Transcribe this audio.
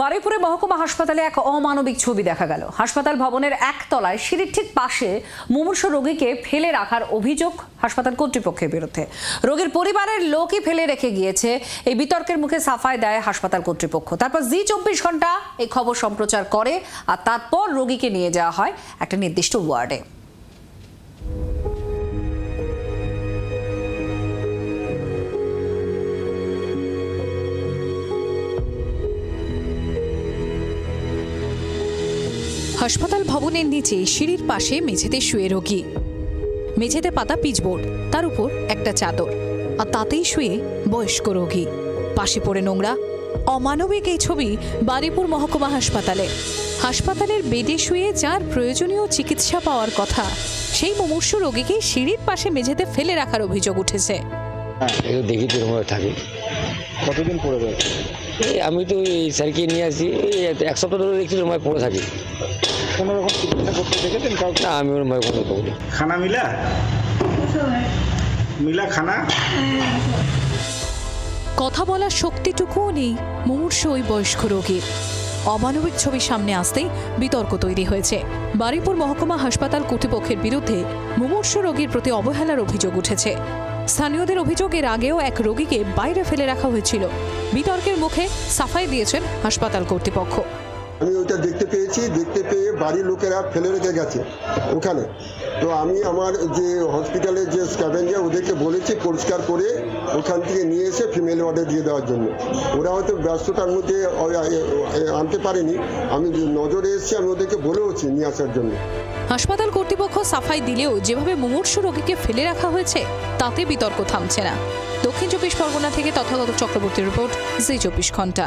বারুইপুরে মহকুমা হাসপাতালে এক অমানবিক ছবি দেখা গেল। হাসপাতাল ভবনের একতলায় সিঁড়ির ঠিক পাশে মুমূর্ষ রোগীকে ফেলে রাখার অভিযোগ হাসপাতাল কর্তৃপক্ষের বিরুদ্ধে। রোগীর পরিবারের লোকই ফেলে রেখে গিয়েছে, এই বিতর্কের মুখে সাফাই দেয় হাসপাতাল কর্তৃপক্ষ। তারপর জি চব্বিশ ঘণ্টা এই খবর সম্প্রচার করে আর তারপর রোগীকে নিয়ে যাওয়া হয় একটা নির্দিষ্ট ওয়ার্ডে। হাসপাতাল ভবনের নিচে সিঁড়ির পাশে মেঝেতে শুয়ে রোগী। মেঝেতে পাতা পিচবোর্ড তার উপর একটা চাদর আর তাতেই শুয়ে বয়স্ক রোগী। পাশে পড়ে নোংরা অমানবিক এই ছবি বারিপুর মহকুমা হাসপাতালে। হাসপাতালের বেডে শুয়ে যার প্রয়োজনীয় চিকিৎসা পাওয়ার কথা সেই মুমূর্ষ রোগীকে সিঁড়ির পাশে মেঝেতে ফেলে রাখার অভিযোগ উঠেছে। দেখি এরকম থাকে। কতদিন রয়েছে? আমি তো এই স্যারকে নিয়ে আসি এক সপ্তাহ ধরে দেখছি রুমায় পড়ে থাকি। কোনো রকম চিকিৎসা করতে দেখেছেন কাউকে না আমি রুমায় কোনো করি। খানা মিলা? মিলা খানা? কথা বলার শক্তিটুকুও নেই মুমূর্ষ ওই বয়স্ক রোগীর। অমানবিক ছবি সামনে আসতেই বিতর্ক তৈরি হয়েছে। বারুইপুর মহকুমা হাসপাতাল কর্তৃপক্ষের বিরুদ্ধে মুমূর্ষ রোগীর প্রতি অবহেলার অভিযোগ উঠেছে। স্থানীয়দের অভিযোগের আগেও এক রোগীকে বাইরে ফেলে রাখা হয়েছিল। বিতর্কের মুখে সাফাই দিয়েছেন হাসপাতাল কর্তৃপক্ষ। আমি ওইটা দেখতে পেয়েছি, দেখতে পেয়ে বাড়ির লোকেরা ফেলে রেখে গেছে ওখানে। তো আমি আমার যে হসপিটালের যে স্ক্যাভেঞ্জার ওদেরকে বলেছি পরিষ্কার করে ওখান থেকে নিয়ে এসে ফিমেল ওয়ার্ডে দিয়ে দেওয়ার জন্য। ওরা হয়তো ব্যস্ততার মধ্যে আনতে পারেনি। আমি নজরে এসেছি, আমি ওদেরকে বলেওছি নিয়ে আসার জন্য। হাসপাতাল কর্তৃপক্ষ সাফাই দিলেও যেভাবে মুমূর্ষ রোগীকে ফেলে রাখা হয়েছে, তাতে বিতর্ক থামছে না। দক্ষিণ চব্বিশ পরগনা থেকে তথাগত চক্রবর্তী রিপোর্ট, জি চব্বিশ ঘণ্টা।